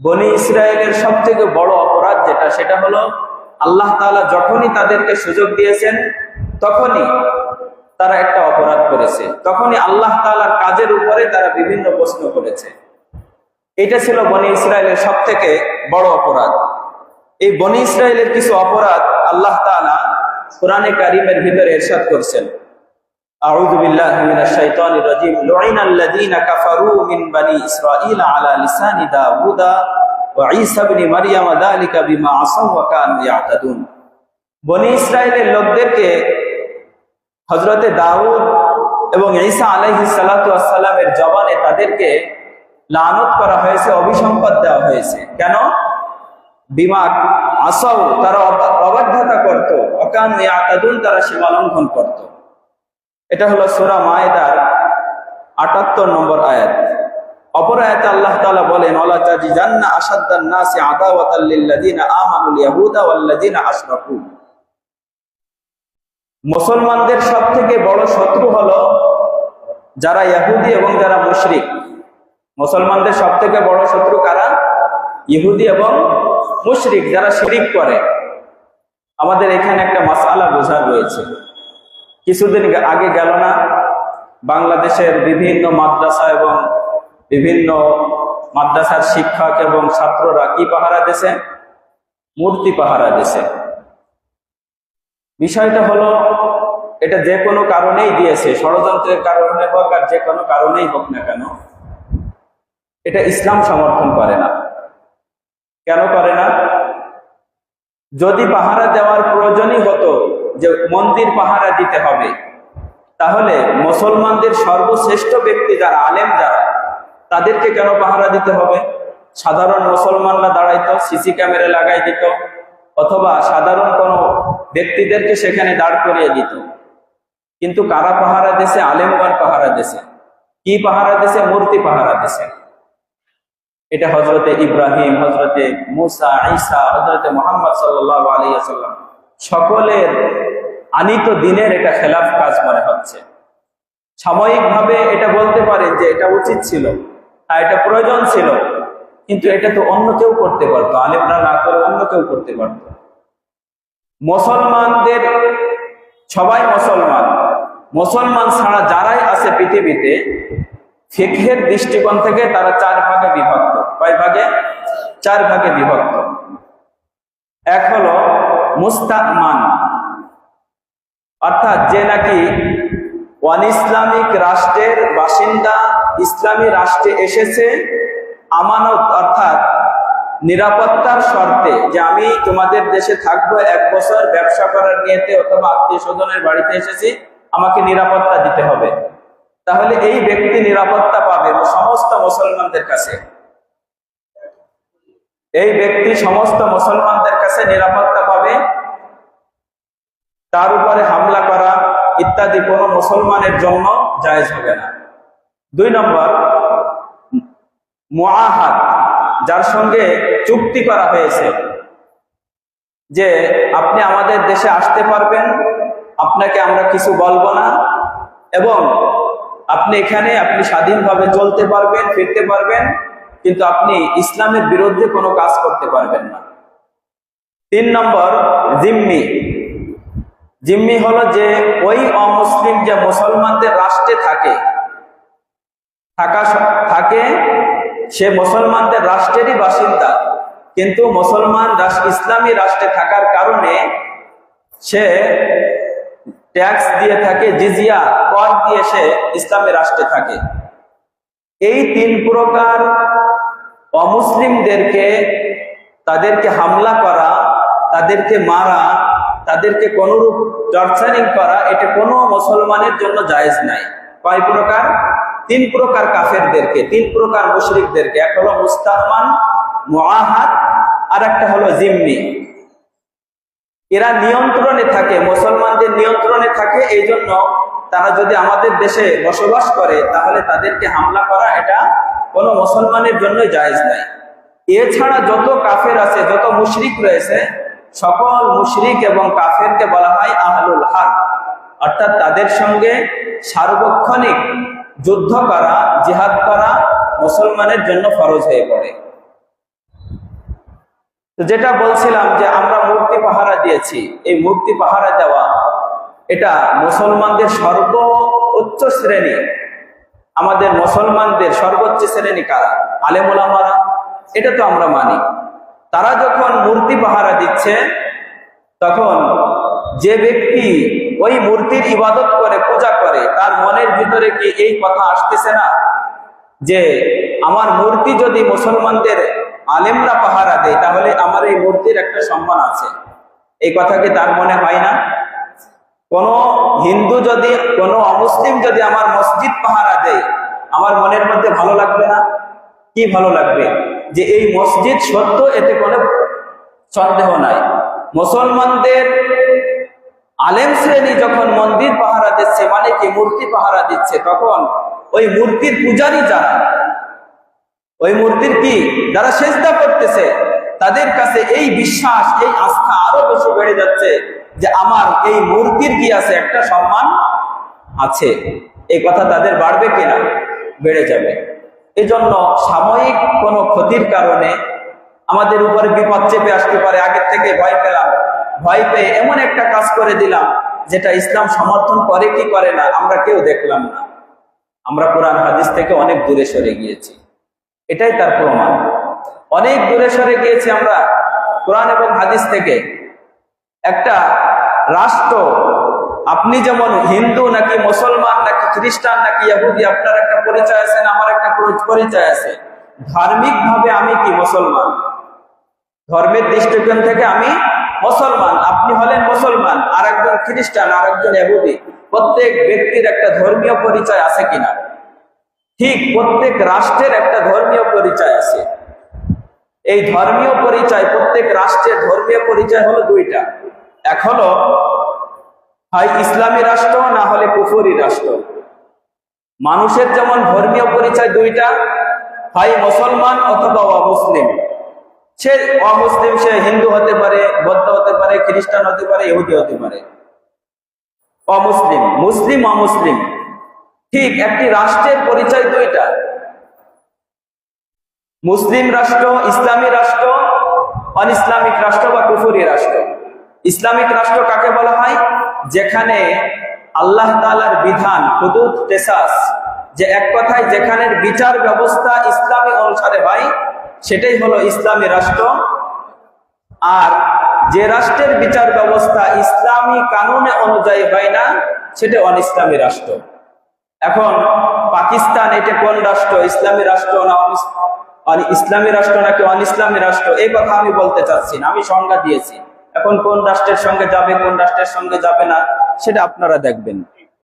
বনি ইসরায়েলের সব থেকে বড় অপরাধ যেটা, সেটা হলো আল্লাহ তাআলা যখনই তাদেরকে সুযোগ দিয়েছেন, তখনই তারা একটা অপরাধ করেছে। তখনই আল্লাহ তাআলার কাজের উপরে তারা বিভিন্ন প্রশ্ন করেছে। এটা ছিল বনি ইসরায়েলের সব থেকে বড় অপরাধ। এই বনি ইসরায়েলের কিছু অপরাধ আল্লাহ তাআলা কোরআনে কারিমের ভিতরে এরশাদ করছেন। أعوذ بالله من الشيطان الرجيم لعن الذين كفروا من بني إسرائيل على لسان داوود وعيسى بن مريم ذلك بما عصوا وكانوا يعتدون বনি ইসরায়েলের লোকদেরকে হজরতে দাউদ এবং ঈসা আলাইহি সালামের জবানে তাদেরকে লানত করা হয়েছে অভিসম্পদ দেওয়া হয়েছে কেন বিমা আসাও তারা অবা- অবাধ্যতা করত অকান ইয়াতাদুন তারা সীমা লঙ্ঘন করত এটা হলো সূরা মায়েদার আটাত্তর নম্বর আয়াত। অপর আয়াতে আল্লাহ তাআলা বলেন, ওয়ালা তাজিদান্না আশাদ্দান মুসলমানদের সব থেকে বড় শত্রু হলো যারা ইহুদি এবং যারা মুশরিক। মুসলমানদের সব থেকে বড় শত্রু কারা? ইহুদি এবং মুশরিক, যারা শিরিক করে। আমাদের এখানে একটা মাসালা বোঝা রয়েছে কিছুদিন আগে গেল না। বাংলাদেশের বিভিন্ন মাদ্রাসা এবং বিভিন্ন মাদ্রাসার শিক্ষক এবং ছাত্ররা কি পাহারা দিয়েছে? মূর্তি পাহারা দিয়েছে। বিষয়টা হলো, এটা যে কোনো কারণেই দিয়েছে। ষড়যন্ত্রের কারণে হোক আর যে কোনো কারণেই হোক না কেন, এটা ইসলাম সমর্থন করে না। কেন করে না? যদি পাহারা দেওয়ার প্রয়োজনই হতো যে মন্দির পাহারা দিতে হবে। তাহলে মুসলমানদের সর্বশ্রেষ্ঠ ব্যক্তি যারা, আলেম যারা, তাদেরকে কেন পাহারা দিতে হবে? সাধারণ মুসলমানরা দাঁড়াইতো, সিসি ক্যামেরা লাগাই দিত, অথবা সাধারণ কোনো ব্যক্তিদেরকে সেখানে দাঁড় করিয়ে দিত। কিন্তু কারা পাহারা দেশে আলেমগণ পাহারা দেশে কি পাহারা দেশে মূর্তি পাহারা দেশে এটা হজরতে ইব্রাহিম হজরতে মুসা, ঈসা হজরতে মোহাম্মদ আলিয়াল্লাম সকলের আনিত দিনের এটা খেলাফ কাজ মনে হচ্ছে। সাময়িকভাবে এটা বলতে পারেন যে এটা উচিত ছিল আর এটা প্রয়োজন ছিল, কিন্তু এটা তো অন্য কেউ করতে পারতো, আলেমরা না করে অন্য কেউ করতে পারতো। মুসলমানদের, সবাই মুসলমান। মুসলমান ছাড়া যারাই আছে পৃথিবীতে, ফিকহের দৃষ্টিকোণ থেকে তারা চার ভাগে বিভক্ত। কয় ভাগে? চার ভাগে বিভক্ত। এক হলো মুস্তাকমান। অর্থাৎ যে নাকি ওয়ান ইসলামিক রাষ্ট্রের বাসিন্দা ইসলামী রাষ্ট্রে এসেছে, আমানত অর্থাৎ নিরাপত্তার শর্তে যে আমি তোমাদের দেশে থাকব, এক বছর ব্যবসা করার নিয়েতে অথবা আত্মীয় স্বজনের বাড়িতে এসেছি, আমাকে নিরাপত্তা দিতে হবে। তাহলে এই ব্যক্তি নিরাপত্তা পাবে সমস্ত মুসলমানদের কাছে। এই ব্যক্তি সমস্ত মুসলমানদের কাছে নিরাপত্তা পাবে। তার উপরে হামলা করা ইত্যাদি কোনো মুসলমানের জন্য জায়েজ হবে না। দুই নম্বর, মুআহাদ, যার সঙ্গে চুক্তি করা হয়েছে যে আপনি আমাদের দেশে আসতে পারবেন, আপনাকে আমরা কিছু বলব না এবং আপনি এখানে আপনি স্বাধীনভাবে চলতে পারবেন, ফিরতে পারবেন, কিন্তু আপনি ইসলামের বিরুদ্ধে কোনো কাজ করতে পারবেন না। তিন নম্বর, জিম্মি জিম্মি হলো যে ওই অমুসলিম যে মুসলমানদের রাষ্ট্রে থাকে, থাকা থাকে, সে মুসলমানদের রাষ্ট্রেরই বাসিন্দা। কিন্তু মুসলমান ইসলামী রাষ্ট্রে থাকার কারণে সে ট্যাক্স দিয়ে থাকে, জিজিয়া, কর দিয়ে সে ইসলামী রাষ্ট্রে থাকে। এই তিন প্রকার অমুসলিমদেরকে, তাদেরকে হামলা করা, তাদেরকে মারা তাদেরকে কোনরূপ টর্চারিং করা, এটা কোনো মুসলমানের জন্য জায়েজ নাই। কয় প্রকার? তিন প্রকার কাফেরদেরকে, তিন প্রকার মুশরিকদেরকে। এক হলো মুস্তাহমান, মুআহাদ আর একটা হলো জিম্মি। এরা নিয়ন্ত্রণে থাকে, মুসলমানদের নিয়ন্ত্রণে থাকে এই জন্য তারা যদি আমাদের দেশে বসবাস করে, তাহলে তাদেরকে হামলা করা এটা কোনো মুসলমানের জন্য জায়েজ নাই। এছাড়া যত কাফের আছে, যত মুশরিক রয়েছে সকল মুশরিক এবং কাফেরকে বলা হয় আহলুল হার অর্থাৎ তাদের সঙ্গে সার্বক্ষণিক যুদ্ধ করা, জিহাদ করা মুসলমানের জন্য ফরজ হয়ে পড়ে। তো যেটা বলছিলাম যে আমরা মূর্তি পাহারা দিয়েছি, এই মূর্তি পাহারা দেওয়া, এটা মুসলমানদের সর্ব উচ্চ শ্রেণি। আমাদের মুসলমানদের সর্বোচ্চ শ্রেণি কারা? আলেমুলামারা এটা তো আমরা মানি। তারা যখন মূর্তি পাহারা দিচ্ছে, তখন যে ব্যক্তি ওই মূর্তির ইবাদত করে, পূজা করে, তার মনের ভিতরে কি এই কথা আসতেছে না? যে আমার মূর্তি যদি মুসলমানদের আলেমরা পাহারা দেয়, তাহলে আমার এই মূর্তির একটা সম্মান আছে। এই কথা কি তার মনে হয় না? কোন হিন্দু যদি, কোন অমুসলিম যদি আমার মসজিদ পাহারা দেয়, আমার মনের মধ্যে ভালো লাগবে না? কি ভালো লাগবে? যে এই মসজিদ সত্য, এতে কোনো সন্দেহ নাই। মুসলমানদের আলেম শ্রেণি যখন মন্দির পাহারা দিচ্ছে মানে কি মূর্তি পাহারা দিচ্ছে, তখন ওই মূর্তির পূজারী যারা, ওই মূর্তির কি, যারা সেজদা করতেছে, তাদের কাছে এই বিশ্বাস, এই আস্থা আরও বেশি বেড়ে যাচ্ছে যে আমার এই মূর্তির কি আছে, একটা সম্মান আছে। এই কথা তাদের বাড়বে কিনা, বেড়ে যাবে। এই জন্য সাময়িক কোনো ক্ষতির কারণে আমাদের উপরে বিপদ চেপে আসতে পারে। আগের থেকে ভয় পেলাম। ভয় পেয়ে এমন একটা কাজ করে দিলাম, যেটা ইসলাম সমর্থন করে কি করে না, আমরা কেউ দেখলাম না। আমরা কোরআন হাদিস থেকে অনেক দূরে সরে গিয়েছি। এটাই তার প্রমাণ। অনেক দূরে সরে গিয়েছি আমরা কোরআন এবং হাদিস থেকে। একটা রাষ্ট্র আপনি যেমন হিন্দু নাকি মুসলমান নাকি খ্রিস্টান নাকি ইহুদি, আপনার একটা পরিচয় আছে না আমার একটা পরিচয় আছে? ধার্মিক ভাবে আমি কি মুসলমান? ধর্মের দৃষ্টিকোণ থেকে আমি মুসলমান। আপনি হলেন মুসলমান আর একজন খ্রিস্টান আর একজন এহুদি প্রত্যেক ব্যক্তির একটা ধর্মীয় পরিচয় আছে কিনা? ঠিক প্রত্যেক রাষ্ট্রের একটা ধর্মীয় পরিচয় আছে। এই ধর্মীয় পরিচয়, প্রত্যেক রাষ্ট্রের ধর্মীয় পরিচয় হলো দুইটা। হলো হয় ইসলামী রাষ্ট্র, না হলে কুফুরি রাষ্ট্র। মানুষের যেমন ধর্মীয় পরিচয় দুইটা, হয় মুসলমান অথবা অমুসলিম। সে অমুসলিম, সে হিন্দু হতে পারে, বৌদ্ধ হতে পারে, খ্রিস্টান হতে পারে, ইহুদি হতে পারে। অমুসলিম, মুসলিম, অমুসলিম। ঠিক একটি রাষ্ট্রের পরিচয় দুইটা। মুসলিম রাষ্ট্র, ইসলামী রাষ্ট্র অন ইসলামিক রাষ্ট্র বা কুফুরি রাষ্ট্র। ইসলামিক রাষ্ট্র কাকে বলা হয়? যেখানে আল্লাহ তালার বিধান, হুদুদ তেসাস যে এক কথায় যেখানের বিচার ব্যবস্থা ইসলামী অনুসারে হয়, সেটাই হলো ইসলামী রাষ্ট্র। আর যে রাষ্ট্রের বিচার ব্যবস্থা ইসলামী কানুনে অনুযায়ী হয় না, সেটা অন ইসলামী রাষ্ট্র। এখন পাকিস্তান এটা কোন রাষ্ট্র? ইসলামী রাষ্ট্র না ইসলামী রাষ্ট্র নাকি অন ইসলামী রাষ্ট্র? এই কথা আমি বলতে চাচ্ছি না, আমি সংজ্ঞা দিয়েছি। এখন কোন রাষ্ট্রের সঙ্গে যাবে কোন রাষ্ট্রের সঙ্গে যাবে না সেটা আপনারা দেখবেন।